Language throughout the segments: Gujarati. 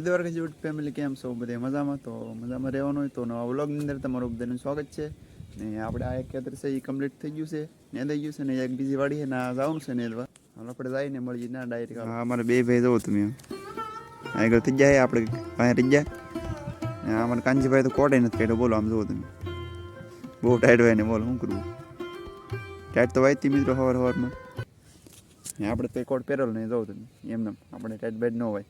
દ્વારકા યુટ્યુબ ફેમિલી કેમ છો? બધે મજામાં? તો મજામાં રહેવાનું હોય તો નવા વ્લોગની અંદર તમારું બધાનું સ્વાગત છે. ને આપણે આ એક ખેતર છે, એ કમ્પ્લીટ થઈ ગયું છે. ને થઈ ગયું છે ને એક બીજી વાડી છે, ને આ જવાનું છે ને એલવા. આપણે જઈને મળીએ. ના ડાયરેક્ટ હા, અમારે બે ભાઈ જવો તમે. આગળ થઈ જાય, આપણે પાસે થઈ જાય. ને અમારે કાંજીભાઈ તો કોટે નથી કાઢ્યો. બોલો, આમ જુઓ તમે. બહુ ટાઈટ હોય ને, બોલો, શું કરવું? ટાઈટ તો વાયતી મિત્રો હવાર હવારમાં. આપણે તો કોટ પહેરેલો નહીં જવું તમે. એમને આપણે ટાઈટ બેડ ન હોય.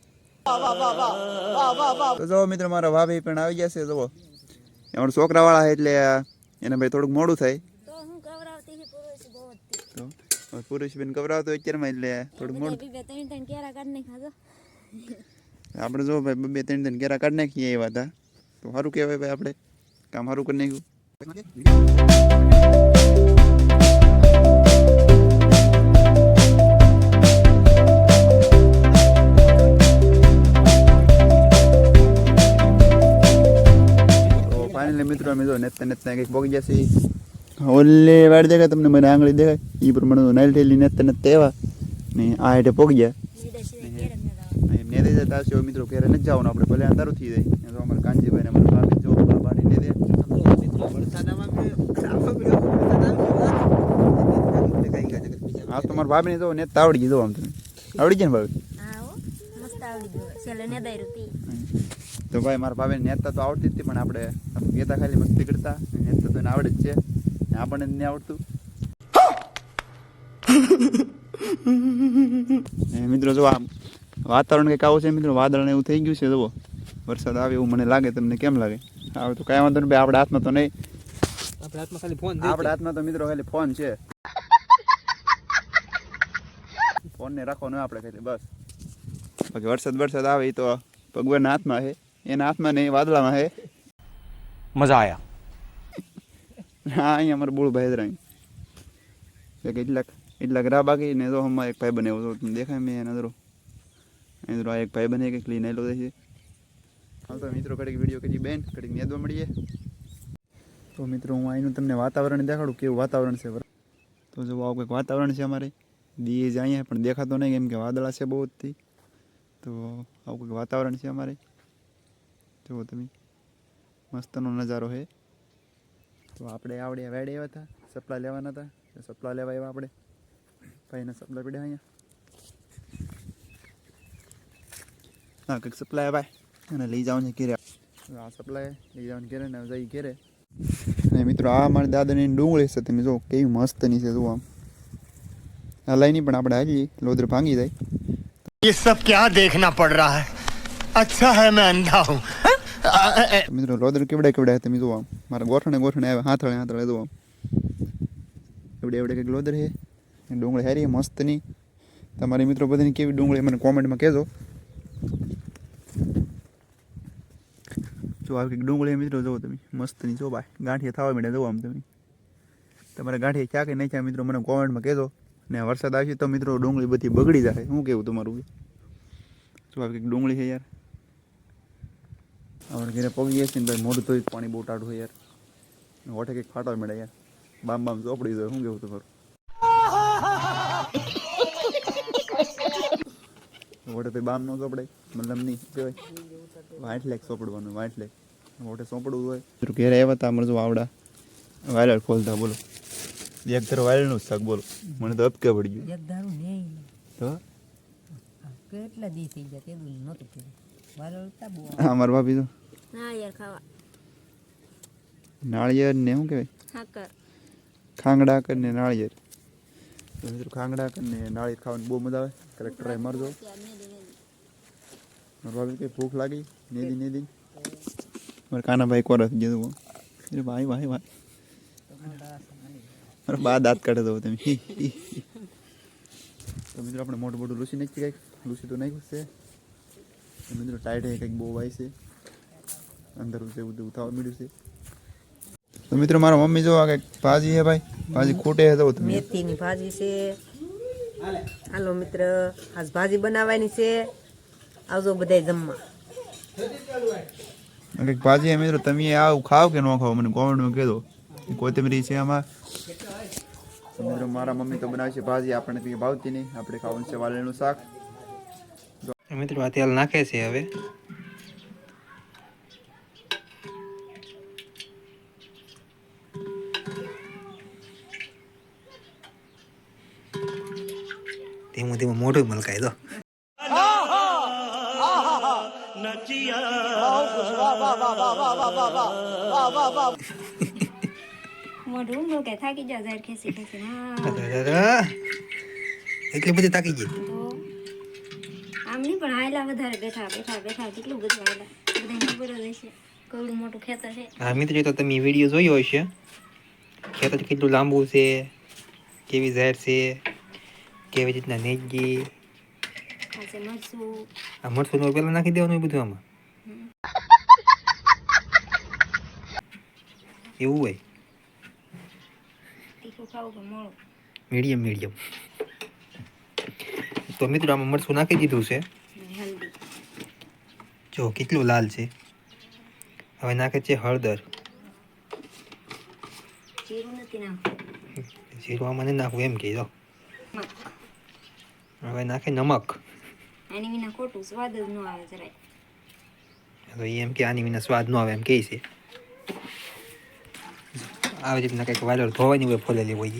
તો જો મિત્રો મારા ભાભી પણ આવી ગયા છે જુઓ. એમાં છોકરા વાળા એટલે એને ભાઈ થોડુંક મોડું થાય. પુરુષ બેન કવરાવતો અત્યારમાં એટલે થોડુંક મોડું. ત્રણ કેરા આપણે જો ભાઈ બે ત્રણ ત્રણ ઘેરા કાઢી નાખીએ એવા હતા તો સારું કહેવાય ભાઈ આપણે. કામ સારું કરી નાખ્યું. મિત્રો અમે જો નેતા નેતા કંઈક પોગી જશે ઓલે વાડ દેખાય તમને મને આંગળી દેખાય. એ પ્રમાણે નાઈલ થયેલી નેતા નેતા એવા. ને આ હેઠે પોગી ગયા. ન દે જતા મિત્રો ઘરે નથી જવાનું આપણે ભલે અંધારું થઈ જાય. તો અમારે કાંજીભાઈ ને અમારે ભાભી જો બા બાની ને દે હા તો મારા ભાભીને જો ને આવડી જો આમ તમે આવડી ગયા ને ભાભી આવડી ગયો. તો ભાઈ મારા ભાભીને નેતા તો આવડતી હતી પણ આપણે ગેતા ખાલી મસ્તી કરતા. નેતા તો એને આવડે જ છે. ને આપણને જ નહીં આવડતું. મિત્રો જો આમ વાતાવરણ કંઈક આવું છે મિત્રો વાદળ એવું થઈ ગયું છે જુઓ. વરસાદ આવે એવું મને લાગે તમને કેમ લાગે? આવે તો કાંઈ વાંધો નહીં ભાઈ આપણે હાથમાં તો નહીં. આપણે હાથમાં ખાલી ફોન આપણા હાથમાં તો મિત્રો ખાલી ફોન છે. ફોનને રાખવાનો આપણે ખાલી બસ. બાકી વરસાદ વરસાદ આવે એ તો ભગવાનના હાથમાં છે. એના હાથમાં નહીં વાદળામાં હે. મજા આયા? હા અહીંયા અમારે બોળ ભાઈ રહી. કેટલાક એટલા રા બાકી ને તો હમણાં એક ભાઈ બને એવું તમને દેખાય મેં એના નજરો નજરો આ એક ભાઈ બને કંઈક લઈને એલો છે હાલ તો મિત્રો કડીક વીડિયો કરી બેન કડીક મેદવા મળીએ. તો મિત્રો હું અહીંનું તમને વાતાવરણ દેખાડું કેવું વાતાવરણ છે તો જો આવું કંઈક વાતાવરણ છે અમારે. દીએ જ અહીંયા પણ દેખાતો નહીં કેમ કે વાદળા છે બહુ જ તો આવું કંઈક વાતાવરણ છે અમારે. જુઓ તમે મસ્તનો નજારો છે તો આપણે આવડે વેડે આવ્યા હતા સપલા લેવાના હતા તો સપલા લેવા આવ્યા આપણે ભાઈના સપલા પડ્યા અહીંયા હા કંઈક સપ્લાય ભાઈ અને લઈ જવાનું છે ઘેરે આ સપ્લાય લઈ જવાનું ઘેરે ને જઈ ઘેરે અને મિત્રો આ મારી દાદાની ડુંગળી છે તમે જો કેવી મસ્તની છે જુઓ આમ આ લઈ નહીં પણ આપણે હાલીએ લોદર ભાંગી જાય ये सब क्या देखना पड़ रहा है अच्छा है मैं अंधा हूँ તો મિત્રો, લોદર કેવડા કેવડા તમે જુઓ મારા ગોઠણે ગોઠણે આવે હાથળે હાથળે જુઓ એવડે એવડે કંઈક લોદર છે. ડુંગળી હારી મસ્તની. તમારી મિત્રો બધાની કેવી ડુંગળી મને કોમેન્ટમાં કહેજો. જો, આવી કંઈક ડુંગળી મિત્રો, જુઓ તમે. મસ્તની જો ભાઈ ગાંઠિયા થવા માંડે જુઓ આમ તમે. તમારે ગાંઠિયા ક્યાં કે નહીં થયા મિત્રો, મને કોમેન્ટમાં કહેજો. ને વરસાદ આવશે તો મિત્રો ડુંગળી બધી બગડી જાય. શું કેવું તમારું? જો, આવી કંઈક ડુંગળી છે યાર. આપણે ઘરે પગી ગયા છીએ ને તો મોઢું ધોઈ પાણી બહુ ટાઢું હોય યાર હોઠે કંઈક ફાટવા મળે યાર બામ બામ ચોપડી જાય શું કેવું તમારું હોઠે તો બામ નો ચોપડાય મતલબ નહીં કહેવાય વાઇટ લેક ચોપડવાનું વાઇટ લેક હોઠે ચોપડવું હોય તો ઘેરે આવ્યા હતા અમારે જો આવડા વાયલર ખોલતા બોલો એક ધર વાયલરનું જ શાક બોલો મને તો અપકે પડી ગયું એક દારૂ નહીં તો કેટલા દી થઈ ગયા તેનું નહોતું થયું બાર ઉડતા બહુ હા મારા ભાભી તો હા યાર ખાવા. નાળિયેર ને શું કહેવાય? ખાકર. ખાંગડા કરીને નાળિયેર. મિત્રો ખાંગડા કરીને નાળિયેર ખાવાની બહુ મજા આવે. ટ્રાય મારજો. મારા ભાભી કઈ ભૂખ લાગી? નેદી નેદી. મારા કાનાભાઈ કોરસ ગયું અરે ભાઈ ભાઈ ભાઈ. મારા બા દાંત કાઢે દો તમે. તો મિત્રો આપણે મોટું મોટું લૂસી નાખી કંઈક. લૂસી તો નાખ્યું છે. મિત્રો ટાઈટ હે કંઈક બહુ વાય છે. અંદર જેવું તેવું થવા મળ્યું છે. તો મિત્રો મારા મમ્મી જોવા આ કંઈક ભાજી હે ભાઈ. ભાજી ખૂટે હે તો તમે મેથીની ભાજી છે. હાલો મિત્ર આજ ભાજી બનાવવાની છે. આવજો બધાય જમવા. આ ભાજી હે મિત્રો તમે આવું ખાવ કે ન ખાવ મને કોમેન્ટમાં કહેજો. કોથમરી છે આમાં. મિત્રો મારા મમ્મી તો બનાવે છે ભાજી આપણને કંઈ ભાવતી નહીં. આપણે ખાવાનું છે વાલણનું શાક. મિત્રો આ તેલ નાખે છે હવે. ધીમે મોઢું મલકાય દો. મોઢું થાકી ઝાડ એટલી બધી તાકી ગઈ. આમ નહીં પણ આયલા વધારે બેઠા બેઠા બેઠા કેટલું બધું આયલા બધાને ખબર જ હશે કવડું મોટું ખેતર છે. હા મિત્ર તો તમે વીડિયો જોયો હશે ખેતર કેટલું લાંબુ છે કેવી ઝેર છે કેવી રીતના નેગી આ મરસું પેલા નાખી દેવાનું બધું આમાં? એવું હોય? Medium medium. તો મિત્રો આમાં મરસું નાખી દીધું છે. જો કેટલું લાલ છે. હવે નાખે છે હળદર. જીરું આમાં નાખવું એમ કહી દો હવે નાખે નમક. આની વિના ખોટું સ્વાદ જ ન આવે જરાય. તો એમ કે આની વિના સ્વાદ ન આવે એમ કહે છે. આવી રીતના કંઈક વાલર ધોવાની હોય ફોલેલી હોય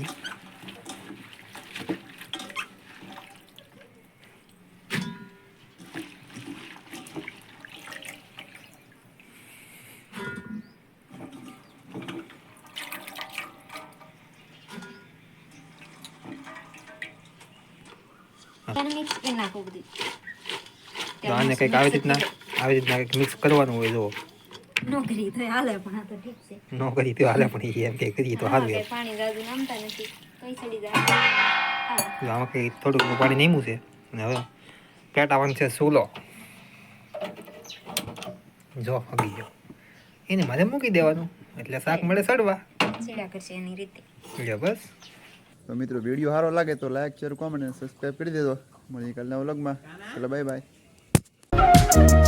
મિક્સ કરી નાખવું બધું તો આને કંઈક આવી રીતના આવી રીતના કંઈક મિક્સ કરવાનું હોય જો નોકરી તો હાલે પણ આ તો ઠીક છે. ન તો હાલે પણ એમ કે કરીએ તો હાલવે પાણી જાજુ નામતા નથી. કઈ ચડી જાય. હાલે. આમાં કંઈ થોડુંક પાણી નીમું છે. અને હવે પેટાવાનું છે સૂલો. જો ફગી ગયો. એને મારે મૂકી દેવાનું. એટલે શાક મળે સડવા. કરશે એની રીતે. જો બસ. તો મિત્રો વીડિયો સારો લાગે તો લાઈક શેર કોમેન્ટ અને સબસ્ક્રાઈબ કરી દેજો. મળીએ કાલના વ્લોગમાં એટલે બાય બાય